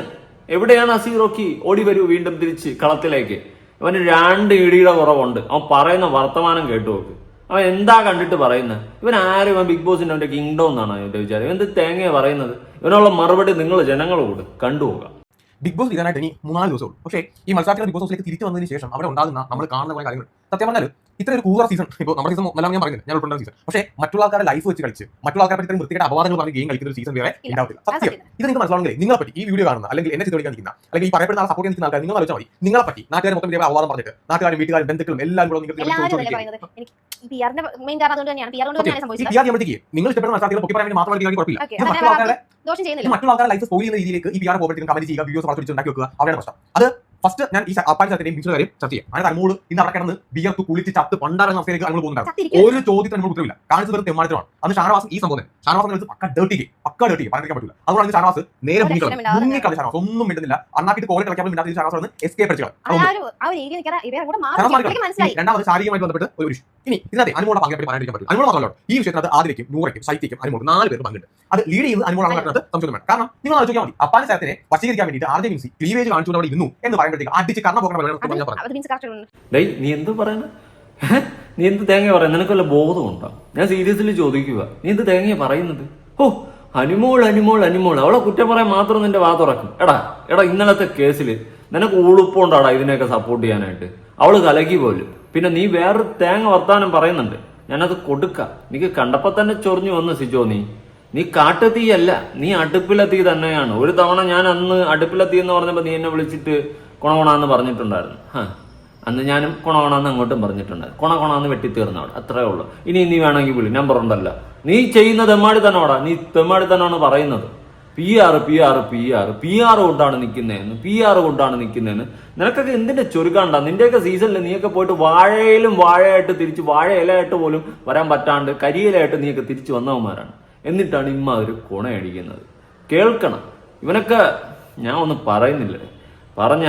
എവിടെയാണ് അസി റോക്കി? ഓടി വരൂ വീണ്ടും തിരിച്ച് കളത്തിലേക്ക്. അവന് രണ്ട് ഇടിയുടെ കുറവുണ്ട്. അവൻ പറയുന്ന വർത്തമാനം കേട്ടു നോക്ക്. അവൻ എന്താ കണ്ടിട്ട് പറയുന്നത് ഇവൻ ആരും? ഇവൻ ബിഗ് ബോസിന്റെ അവന്റെ കിങ്ഡം എന്നാണ് അവന്റെ വിചാരം. ഇവൻ എന്ത് തേങ്ങയാ പറയുന്നത്? ഇവനുള്ള മറുപടി നിങ്ങൾ ജനങ്ങളോട് കണ്ടുപോകാം ബിഗ് ബോസ് ഇതാനായിട്ട് ഇനി മൂന്നാൽ ദിവസമുള്ളൂ പക്ഷേ ഈ മത്സരാർത്ഥികൾ ബിഗ് ബോസിലേക്ക് തിരിച്ചു വന്നതിന് ശേഷം അവിടെ ഉണ്ടാകുന്ന നമ്മൾ കാണുന്ന കുറെ കാര്യങ്ങൾ. സത്യം പറഞ്ഞാൽ ഇത്ര ഒരു കൂറ സീസൺ ഇപ്പോൾ നമ്മുടെ സീസൺ നല്ല ഞാൻ പറഞ്ഞില്ല ഞാൻ ഉൾപ്പെടുന്ന സീസൺ പക്ഷേ മറ്റുള്ള ആൾക്കാരുടെ ലൈഫ് വെച്ച് കളിച്ച് മറ്റുള്ള ആൾക്കാരെ പറ്റി വൃത്തിയുടെ അപവാദങ്ങൾ പറഞ്ഞ് ഗെയിം കളിക്കുന്ന ഒരു സീസൺ വേറെ. ഉണ്ടാവില്ല സത്യം. ഇത് നിങ്ങൾ മനസ്സിലാണെങ്കിൽ നിങ്ങളെ പറ്റി ഈ വീഡിയോ കാണുന്ന അല്ലെങ്കിൽ എന്നെ ചിത്രീകരിക്കാൻ നിൽക്കുന്ന അല്ലെങ്കിൽ ഈ പറയപ്പെടുന്ന ആൾ സപ്പോർട്ട് ചെയ്യുന്ന ആൾക്കാർ നിങ്ങൾ വെച്ചാൽ മതി. നിങ്ങളെ പറ്റി നാട്ടുകാർ മൊത്തം ഇതേ അപവാദം പറഞ്ഞിട്ട് നാട്ടുകാരും വീട്ടുകാരും ബന്ധുക്കളും എല്ലാവരും കൂടെ നിങ്ങൾക്ക് നിങ്ങൾ ഇഷ്ടപ്പെടുന്ന മത്സരാർത്ഥികളെ പൊക്കി പറയാൻ വേണ്ടി മാത്രം കളിക്കാൻ കുഴപ്പമില്ല. ഓക്കെ മറ്റുള്ള ആൾക്കാരെ ദോഷം ചെയ്യുന്നില്ല. മറ്റുള്ള ആൾക്കാരുടെ ലൈഫ് സ്പോയിൽ ചെയ്യുന്ന രീതിയിലേക്ക് ഈ പി ആർ കമന്റ് ചെയ്യുക വീഡിയോസ് വളർത്തിച്ച് ഉണ്ടാക്കി വെക്കുക അവരുടെ പ്രശ്നം. അത് ഫസ്റ്റ് ഞാൻ ഈ അപ്പാൻ സ്ഥലത്തിന്റെയും ബിസിനസ് കാര്യം ചർച്ച ചെയ്യാം. അങ്ങനെ തലമൂട് ഇന്ന് അവിടെ കിടന്ന് കുളിച്ച് ചത്ത് പണ്ടാരം അവസ്ഥയിലേക്ക് അനുമോൾ പോകുന്നുണ്ടാവും. ഒരു ചോദ്യത്തിന് നമ്മൾ ഉത്തരവില്ല കാണിച്ചു വെറും തെമ്മാടിത്തരമാണ്. അന്ന് ഷാനവാസ് ഈ സംഭവം ഷാനവാസ് പക്ക ഡേട്ടിക്ക് പക്ക ഡേർട്ടി പറയാൻ പറ്റില്ല അതുകൊണ്ട് ഷാനവാസ് നേരെ മുങ്ങിക്കളി ഷാനവാസ്. ഒന്നും മിണ്ടുന്നില്ല. അണ്ണാക്കിട്ട് കോലെ കളിക്കാൻ മിണ്ടാത്ത ഷാനവാസ് വന്ന് എസ്കേപ്പ് അടിച്ചു രണ്ടാമത് ശാരീരികമായി ബന്ധപ്പെട്ട് ഒരു ഇനി ഇതിനകത്ത് അനുമോളെ പങ്കെടുപ്പ് പറയാൻ പറ്റില്ല അനുമോൾ മാത്രമല്ല ഈ വിഷയത്തിനകത്ത് ആദിലേക്കും നൂറയ്ക്കും ശൈത്യക്കും അനുമോൾ നാല് പേര് പങ്കുണ്ട് അത് ലീഡ് ചെയ്യുന്നത് അനുമോളാണ് നടക്കുന്നത് സംശയം വേണം കാരണം നിങ്ങൾ ആലോചിക്കാൻ മതി. അപ്പാന്റെ സ്ഥലത്തിനെ വശീകരിക്കാൻ വേണ്ടിയിട്ട് മിൻസി ക്ലീവേജ് കാണിച്ചുകൊണ്ട് അവിടെ ഇരുന്നു എന്ന് പറയുമ്പോഴത്തേക്ക് അടിച്ച് കർണ പോകണം നീ എന്ത് പറയുന്നത് നീ എന്ത് തേങ്ങ പറയുന്നത് നിനക്ക് വല്ല ബോധമുണ്ടോ ഞാൻ സീരിയസ്ലി ചോദിക്കുക നീ എന്ത് തേങ്ങ പറയുന്നത്? ഓ അനുമോൾ അനുമോൾ അനുമോൾ. അവളെ കുറ്റം പറയാൻ മാത്രം നിന്റെ വാ തുറക്കും. എടാ എടാ ഇന്നലത്തെ കേസിൽ നിനക്ക് ഉളുപ്പുണ്ടാടാ ഇതിനെയൊക്കെ സപ്പോർട്ട് ചെയ്യാനായിട്ട്? അവൾ കലക്കി പോലും. പിന്നെ നീ വേറൊരു തേങ്ങ വർത്താനം പറയുന്നുണ്ട്. ഞാനത് കൊടുക്കാം. നീക്ക് കണ്ടപ്പോ തന്നെ ചൊറിഞ്ഞു വന്ന് സിജോ നീ. നീ കാട്ടുതീയല്ല നീ അടുപ്പിലെ തീ തന്നെയാണ്. ഒരു തവണ ഞാൻ അന്ന് അടുപ്പിലെ തീ എന്ന് പറഞ്ഞപ്പോൾ നീ എന്നെ വിളിച്ചിട്ട് കുണകുണാന്ന് പറഞ്ഞിട്ടുണ്ടായിരുന്നു. ഹാ അന്ന് ഞാനും കുണകുണാന്ന് അങ്ങോട്ടും പറഞ്ഞിട്ടുണ്ടായിരുന്നു. കൊണ കൊണാന്ന് വെട്ടിത്തീർന്ന അവിടെ അത്രേ ഉള്ളൂ. ഇനി നീ വേണമെങ്കിൽ വിളി നമ്പർ ഉണ്ടല്ല. നീ ചെയ്യുന്ന തെമ്മാടി തന്നോടാ നീ തെമ്മാടി തന്നെയാണ് പറയുന്നത്. P R P R P R P R കൊണ്ടാണ് നിൽക്കുന്നതെന്ന് പി ആർ കൊണ്ടാണ് നിൽക്കുന്നതെന്ന് നിനക്കൊക്കെ എന്തിന്റെ ചുരുക്കാണ്ടാ? നിന്റെയൊക്കെ സീസണിൽ നീയൊക്കെ പോയിട്ട് വാഴയിലും വാഴയായിട്ട് തിരിച്ച് വാഴ ഇലയായിട്ട് പോലും വരാൻ പറ്റാണ്ട് കരിയിലായിട്ട് നീയൊക്കെ തിരിച്ചു വന്നവന്മാരാണ്. എന്നിട്ടാണ് ഇമ്മ ഒരു കുണയടിക്കുന്നത് കേൾക്കണം. ഇവനൊക്കെ ഞാൻ ഒന്നും പറയുന്നില്ല? പറഞ്ഞ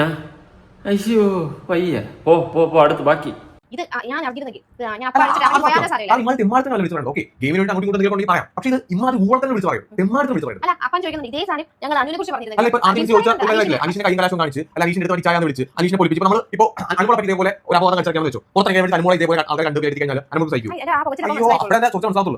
അയ്യോ പയ്യ പോ പോ പോ അടുത്ത് ബാക്കി. ഇത് ഞാൻ അവിടെ ഇരുന്നെങ്കിൽ ഞാൻ പക്ഷേ ഇത് ഇമാര് ഊഴത്തിന് വിളിച്ചു പറയും. തെമ്മാടത്തിന് വിളിച്ചു പറയും. അല്ല അപ്പൻ ചോദിക്കുന്നത് ഇതേ സാധനം ഞങ്ങൾ അനുവിനെ കുറിച്ച് പറഞ്ഞിരുന്നത് അനീഷിനെ കൈ കലാശം കാണിച്ച് അല്ല അനീഷിന്റെ അടുത്ത് ചായ വിളിച്ച് അനീഷിനെ പൊളിപ്പിച്ച് നമ്മൾ ഇപ്പൊ അനുമോളെ പറ്റി ഇതേപോലെ ഒരു അപകടം കഴിച്ചാൽ വെച്ചു. പുറത്തിറങ്ങിയ വേണ്ടി അനുമോളെ ഇതേപോലെ ആൾക്കാർ കണ്ടു കയറ്റി കഴിഞ്ഞാൽ അനുമോൾ സഹിക്കും.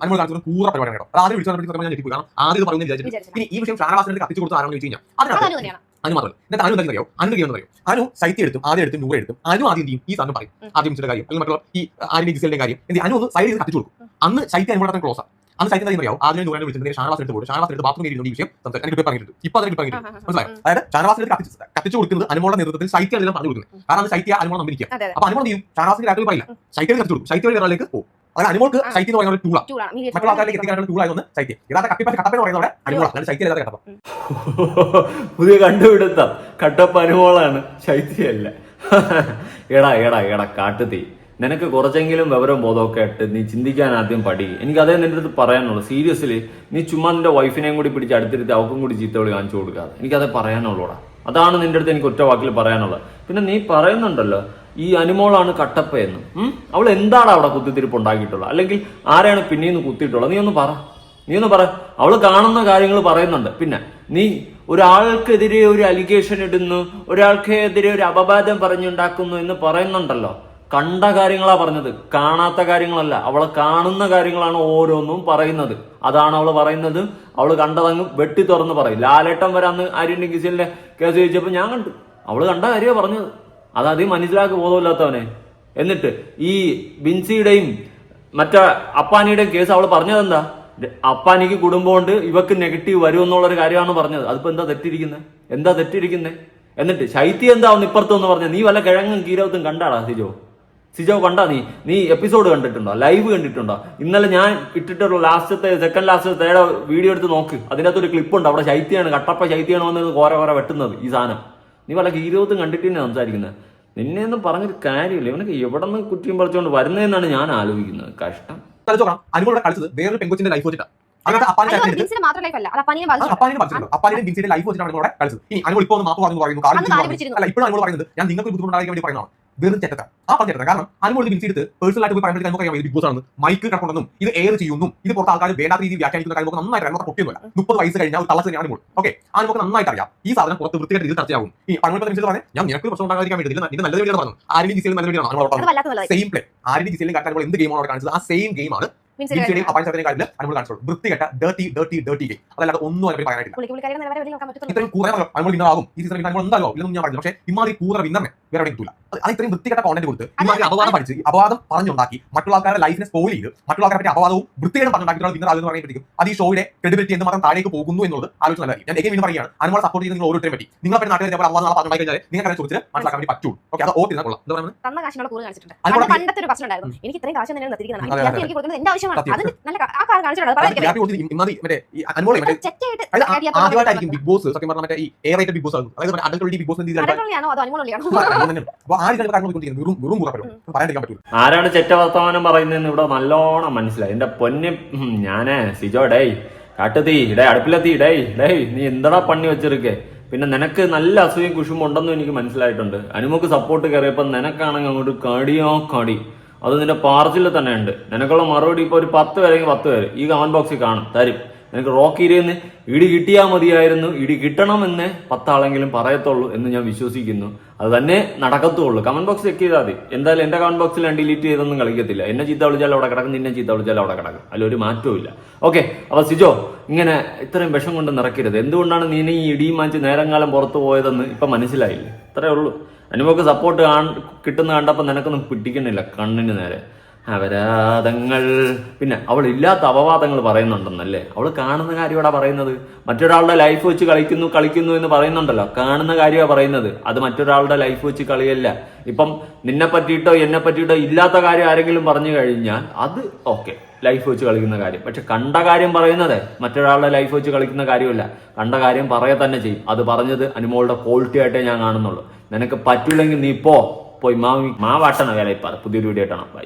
അനുമോൾ കാണിച്ചു കൂറ പരിപാടി കേട്ടോ ആദ്യം വിളിച്ചു ഞാൻ ഞെട്ടിപ്പോയി. കാരണം ആദ്യം പറയുന്നത് വിചാരിച്ചു ഇനി ഈ വിഷയം ഷാനവാസിനെ കത്തിച്ചു കൊടുത്ത ആരാണെന്ന് ചോദിച്ചു കഴിഞ്ഞാൽ അനു മാത്രമല്ല. എന്നിട്ട് അനു എന്താ അറിയോ അനു എന്ന് പറയും. അനു സൈറ്റ് എടുത്തും ആദ്യം എടുത്തും നൂറ് എടുത്തും. അനു ആദ്യം ചെയ്യും? ഈ സാധനം പറയും. ആദ്യം മിസ്സിന്റെ കാര്യം അല്ലെങ്കിൽ മറ്റുള്ള ഈ ആര്യന്റെ ജിസലിന്റെ കാര്യം. എന്ത്? അനു ഒന്ന് സൈഡ് ചെയ്ത് കത്തിച്ചു കൊടുക്കും അന്ന് സൈറ്റ് അനുകൂടെ ക്ലോസ് അന്ന് സൈറ്റ് എന്താ അറിയോ ആദ്യം നൂറ് വിളിച്ചിട്ട് ഷാനവാസ് എടുത്ത് പോകും ഷാനവാസ് എടുത്ത് ബാത്റൂം ഈ വിഷയം എനിക്ക് പറഞ്ഞിട്ടുണ്ട് ഇപ്പൊ അതിന് പറഞ്ഞിട്ടുണ്ട്. മനസ്സിലായോ? അതായത് ഷാനവാസിന് കത്തിച്ച് കത്തിച്ചു കൊടുക്കുന്നത് അനുമോളുടെ നേതൃത്വത്തിൽ സൈറ്റ് എല്ലാം പറഞ്ഞു കൊടുക്കുന്നത് കാരണം സൈറ്റ് അനുമോളം നമ്പിരിക്കുക അപ്പൊ അനുമോൾ ചെയ്യും? ഷാനവാസിന്റെ കാര്യത്തിൽ പറയില്ല സൈറ്റ് കത്തിച്ചു കൊടുക്കും. സൈറ്റ് വഴി ഒരാളിലേക്ക് പോകും. അതായത് അനുമോൾക്ക്. സൈറ്റ് എന്ന് പറയുന്ന ഒരു ടൂളാണ് മറ്റുള്ള ആൾക്കാരിലേക്ക് എത്തിക്കാനുള്ള ടൂളായി വന്ന് സൈറ്റ് യഥാർത്ഥ കപ്പിപ്പ കട്ടപ്പെന്ന് പറയുന്നവിടെ അനുമോളാണ്. അല്ലാതെ സൈറ്റിൽ യഥാർത്ഥ കട്ടപ്പ പുതിയ കണ്ടുപിടുത്തം. കട്ടപ്പ അനുമോളാണ്. ശൈത്യല്ല (laughs) എടാ എടാ എടാ കാട്ടുതീ നിനക്ക് കുറച്ചെങ്കിലും വിവരം ബോധമൊക്കെ ആയിട്ട് നീ ചിന്തിക്കാൻ ആദ്യം പടി. എനിക്ക് അതേ നിന്റെ അടുത്ത് പറയാനുള്ളൂ. സീരിയസ്ലി നീ ചുമ്മാ നിന്റെ വൈഫിനെയും കൂടി പിടിച്ച് അടുത്തിരുത്തി അവക്കും കൂടി ചീത്തവിളി കാണിച്ചു കൊടുക്കാതെ. എനിക്കതേ പറയാനുള്ളൂടാ. അതാണ് നിന്റെ അടുത്ത് എനിക്ക് ഒറ്റ വാക്കിൽ പറയാനുള്ളത്. പിന്നെ നീ പറയുന്നുണ്ടല്ലോ ഈ അനുമോളാണ് കട്ടപ്പ എന്ന്. അവൾ എന്താണ് അവിടെ കുത്തിത്തിരിപ്പ് ഉണ്ടാക്കിയിട്ടുള്ളത് അല്ലെങ്കിൽ ആരെയാണ് പിന്നീന്ന് കുത്തിയിട്ടുള്ളത്? നീ ഒന്ന് പറ. നീ ഒന്ന് പറ. അവൾ കാണുന്ന കാര്യങ്ങൾ പറയുന്നുണ്ട്. പിന്നെ നീ ഒരാൾക്കെതിരെ ഒരു അലിഗേഷൻ ഇടുന്നു ഒരാൾക്കെതിരെ ഒരു അപവാദം പറഞ്ഞുണ്ടാക്കുന്നു എന്ന് പറയുന്നുണ്ടല്ലോ. കണ്ട കാര്യങ്ങളാ പറഞ്ഞത്. കാണാത്ത കാര്യങ്ങളല്ല. അവളെ കാണുന്ന കാര്യങ്ങളാണ് ഓരോന്നും പറയുന്നത്. അതാണ് അവൾ പറയുന്നത്. അവൾ കണ്ടതങ്ങ് വെട്ടി തുറന്ന് പറയും. ലാലേട്ടം വരാന്ന് ആര്യൻ ആര്യന്റെ കേസ് ചോദിച്ചപ്പോ ഞാൻ കണ്ടു. അവൾ കണ്ട കാര്യമാണ് പറഞ്ഞത്. അത് അധികം മനസ്സിലാക്കി ബോധമില്ലാത്തവനെ. എന്നിട്ട് ഈ ബിൻസിയുടെയും മറ്റേ അപ്പാനിയുടെയും കേസ് അവൾ പറഞ്ഞതെന്താ? അപ്പാനിക്ക് കുടുംബമുണ്ട് ഇവക്ക് നെഗറ്റീവ് വരും എന്നുള്ളൊരു കാര്യമാണ് പറഞ്ഞത്. അതിപ്പോ എന്താ തെറ്റിരിക്കുന്നത് എന്താ തെറ്റിരിക്കുന്നത് എന്നിട്ട് ശൈത്യം എന്താ ഒന്ന് ഇപ്പുറത്തൊന്ന് പറഞ്ഞത് നീ വല്ല കിഴങ്ങും കീരവത്തും കണ്ടാടാ സിജോ? സിജോ കണ്ടാ നീ? നീ എപ്പിസോഡ് കണ്ടിട്ടുണ്ടോ? ലൈവ് കണ്ടിട്ടുണ്ടോ? ഇന്നലെ ഞാൻ ഇട്ടിട്ടുള്ള ലാസ്റ്റത്തെ സെക്കൻഡ് ലാസ്റ്റത്തെ വീഡിയോ എടുത്ത് നോക്ക്. അതിനകത്തൊരു ക്ലിപ്പുണ്ട് അവിടെ ശൈത്യാണ് കട്ടപ്പ ശൈത്യമാണ് വന്നത് കോര കോര വെട്ടുന്നത് ഈ സാധനം. നീ വല്ല ഗീരോത്തും കണ്ടിട്ട് തന്നെ സംസാരിക്കുന്നത്? നിന്നെ ഒന്നും പറഞ്ഞൊരു കാര്യമില്ല. ഇവനൊക്കെ എവിടെ നിന്ന് കുറ്റിയും പറിച്ചുകൊണ്ട് വരുന്നതെന്നാണ് ഞാൻ ആലോചിക്കുന്നത്. കഷ്ടം. അനുമോളോട് കളിച്ചത് വേറൊരു പെൺകുച്ചിന്റെ ലൈഫ് വെച്ചിട്ടാണ് ലൈഫ് കളിച്ചത്. ഇനി ഇപ്പോൾ മാപ്പ് പറഞ്ഞു പറയുന്നു ഇപ്പോഴും അനുമോൾ പറയുന്നത് ഞാൻ നിങ്ങൾക്ക് ബുദ്ധിമുട്ടായിരിക്കാൻ വേണ്ടി പറയുന്നതാണ്. വെറും ചെറ്റത്ത ആ പറഞ്ഞ ചെറ്റത്ത കാരണം അനുമോൾ വിളിച്ചെടുത്ത് ആയിട്ട് പോയി പറയുമ്പോൾ നമുക്ക് അറിയാം ഇത് ബിഗ് ബോസ് ആണ് മൈക്ക് കിടക്കൊണ്ടെന്നും ഇത് എയർ ചെയ്യുന്നു. ഇത് പുറത്ത് ആൾക്കാർ വേണ്ടാത്ത രീതിയിൽ വ്യാഖ്യാനിക്കുന്ന കാര്യം നമുക്ക് നന്നായിട്ട് നമുക്ക് പൊട്ടിയൊന്നുമില്ല. മുപ്പത് വയസ്സ് കഴിഞ്ഞാൽ ഒരു തള്ളസ് അനുമോൾ. ഓക്കെ ആ നമുക്ക് നന്നായിട്ട് അറിയാം. ഈ സാധനം പുറത്ത് വൃത്തിയായിട്ട് രീതിയിൽ ചർച്ചയാകും ഈ അനുമോൾ ബിൻസി പറഞ്ഞാൽ ഞാൻ നിനക്ക് പ്രശ്നം ഉണ്ടാകാതിരിക്കാൻ വേണ്ടി നല്ല വീഡിയോ പറഞ്ഞു. ആരുടെ ജിസയിൽ നല്ല വീഡിയോ പറഞ്ഞു. സെയിം പ്ലേ ആരുടെ ജിസയിലും കാട്ടാൻ എന്ത് ഗെയിമാണ് അവിടെ കാണിച്ചത്? ആ സെയിം ഗെയിമാണ് ബിൻസിന്റെ ബിൻസിയുടെയും അപ്പാൻ ചേർത്തതിന്റെ കാര്യത്തിൽ അനുമോൾ കാണിച്ചോളൂ. വൃത്തികെട്ട ഡേർട്ടി ഡേർട്ടി ഡേർട്ടി ഗെയിം അതല്ലാതെ ഒന്നും പറയാനായിട്ടില്ല ഇത്രയും കൂറ അനുമോൾ വിന്നർ ആകും. ഈ സീസണിൽ അനുമോൾ എന്തായാലും ഇല്ലെന്നും ഞാൻ പറഞ്ഞു പക്ഷേ ഇമാതിരി കൂറ വിന്നറിനെ വേറെ എവിടെയും കിട്ടില്ല അത് ഇത്രയും വൃത്തികെട്ട കോണ്ടന്റ് കൊടുത്ത് ഇമാതിരി അപവാദം പഠിച്ച് അപവാദം പറഞ്ഞുണ്ടാക്കി മറ്റുള്ള ആൾക്കാരുടെ ലൈഫിനെ സ്പോയിൽ ചെയ്ത് മറ്റുള്ള ആൾക്കാരെ പറ്റി അപവാദവും വൃത്തികേടും പറഞ്ഞുണ്ടാക്കിയിട്ടുള്ള വിന്നർ ആകുന്ന പറയുമ്പോഴത്തേക്കും അത് ഈ ഷോയുടെ ക്രെഡിബിലിറ്റി എന്ന് മാത്രം താഴേക്ക് പോകുന്നു എന്നുള്ളത് ആലോചിച്ച് നല്ലതായി ഞാൻ എങ്ങനെ പറയുകയാണ്. അനുമോളെ സപ്പോർട്ട് ചെയ്ത് നിങ്ങൾ ഓരോരുത്തരെ പറ്റി. നിങ്ങളെ പറ്റി നാട്ടുകാരെ അപവാദം നാളെ പറഞ്ഞുണ്ടാക്കി കഴിഞ്ഞാൽ നിങ്ങൾക്ക് അതിനെ ചോദിച്ച് മനസ്സിലാക്കാൻ വേണ്ടി പറ്റുള്ളൂ ഓക്കെ അത് ഓർത്ത് കൊള്ളാം. എന്താ പറയുന്നത്? തന്ന കാശിനുള്ള കൂറ് കാണിച്ചിട്ടുണ്ട്. പണ്ടത്തെ ഒരു പ്രശ്നം ഉണ്ടായിരുന്നു എനിക്ക് ഇത്രയും കാശ് തന്നെയാണ് നിർത്തിയിരിക്കുന്നത് എനിക്ക് കൊടുക്കുന്നത് എന്റെ ആവശ്യമാണ്. അത് നല്ല ആ കാര്യം കാണിച്ചിട്ടുണ്ട് ബിഗ് ബോസ് സത്യം പറഞ്ഞാൽ മറ്റേ ഈ എ റേറ്റഡ് ബിഗ് ബോസ് ആണ് അതായത് അഡൽട്ട് ബിഗ് ബോസ് എന്ത് അനുമോളുള്ളിയാണോ അപ്പൊ ആ വെറും വെറും പറയാണ്ടിരിക്കാൻ ആരാണ് ചെറ്റ വർത്തമാനം പറയുന്നതെന്ന് ഇവിടെ നല്ലോണം മനസ്സിലായി. എന്റെ പൊന്ന് ഉം, ഞാനേ സിജോ ഡേയ് കാട്ടുതീ ഇടേ അടുപ്പിലെത്തി ഡേയ് ഡേയ് നീ എന്തടാ പണി വെച്ചിരിക്കേ? പിന്നെ നിനക്ക് നല്ല അസൂയും കുഷും ഉണ്ടെന്നും എനിക്ക് മനസ്സിലായിട്ടുണ്ട്. അനുമുക്ക് സപ്പോർട്ട് കയറിയപ്പോൾ നിനക്കാണെങ്കിൽ അങ്ങോട്ട് കടിയോ കടി. അത് നിന്റെ പാർച്ചിൽ തന്നെ ഉണ്ട്. നിനക്കുള്ള മറുപടി ഇപ്പോൾ ഒരു പത്ത് പേരെങ്കിൽ പത്ത് പേര്. ഈ കമന്റ് ബോക്സിൽ കാണും. തരും. നിനക്ക് റോക്ക് ഇരുന്ന് ഇടി കിട്ടിയാൽ മതിയായിരുന്നു. ഇടി കിട്ടണമെന്ന് പത്താളെങ്കിലും പറയത്തുള്ളൂ എന്ന് ഞാൻ വിശ്വസിക്കുന്നു. അത് തന്നെ നടക്കത്തുള്ളൂ. കമന്റ് ബോക്സ് ചെക്ക് ചെയ്താൽ മതി. എന്തായാലും എന്റെ കമന്റ് ബോക്സിൽ ഞാൻ ഡിലീറ്റ് ചെയ്തൊന്നും കളിക്കത്തില്ല. എന്നെ ചീത്ത വിളിച്ചാൽ അവിടെ കിടക്കും നിന്നെ ചീത്ത വിളിച്ചാൽ അവിടെ കിടക്കും. അതിലൊരു മാറ്റവും ഇല്ല. ഓക്കെ അപ്പൊ സിജോ ഇങ്ങനെ ഇത്രയും വിഷം കൊണ്ട് നിറക്കരുത് എന്തുകൊണ്ടാണ് നീ ഈ ഇടിയും മാഞ്ച് നേരം കാലം പുറത്തു പോയതെന്ന് ഇപ്പൊ മനസ്സിലായില്ലേ? ഇത്രേ ഉള്ളൂ. അനുഭവക്ക് സപ്പോർട്ട് കിട്ടുന്ന കണ്ടപ്പോൾ നിനക്കൊന്നും പിടിക്കണില്ല കണ്ണിന് നേരെ. അപരാധങ്ങൾ പിന്നെ അവൾ ഇല്ലാത്ത അപവാദങ്ങൾ പറയുന്നുണ്ടെന്നല്ലേ? അവൾ കാണുന്ന കാര്യമാണ് പറയുന്നത്? മറ്റൊരാളുടെ ലൈഫ് വെച്ച് കളിക്കുന്നു കളിക്കുന്നു എന്ന് പറയുന്നുണ്ടല്ലോ. കാണുന്ന കാര്യമാണ് പറയുന്നത്. അത് മറ്റൊരാളുടെ ലൈഫ് വെച്ച് കളിയല്ല. ഇപ്പം നിന്നെ പറ്റിയിട്ടോ എന്നെ പറ്റിയിട്ടോ ഇല്ലാത്ത കാര്യം ആരെങ്കിലും പറഞ്ഞു കഴിഞ്ഞാൽ അത് ഓക്കെ ലൈഫ് വെച്ച് കളിക്കുന്ന കാര്യം. പക്ഷെ കണ്ട കാര്യം പറയുന്നത് മറ്റൊരാളുടെ ലൈഫ് വെച്ച് കളിക്കുന്ന കാര്യമല്ല. കണ്ട കാര്യം പറയ തന്നെ ചെയ്യും. അത് പറഞ്ഞത് അനുമോളുടെ ക്വാളിറ്റി ആയിട്ടേ ഞാൻ കാണുന്നുള്ളൂ. നിനക്ക് പറ്റില്ലെങ്കിൽ നീ പോ. പോയി മാവി മാവാട്ടണ വേല ഇപ്പം പുതിയൊരു വീഡിയോ ആയിട്ടാണ് ബൈ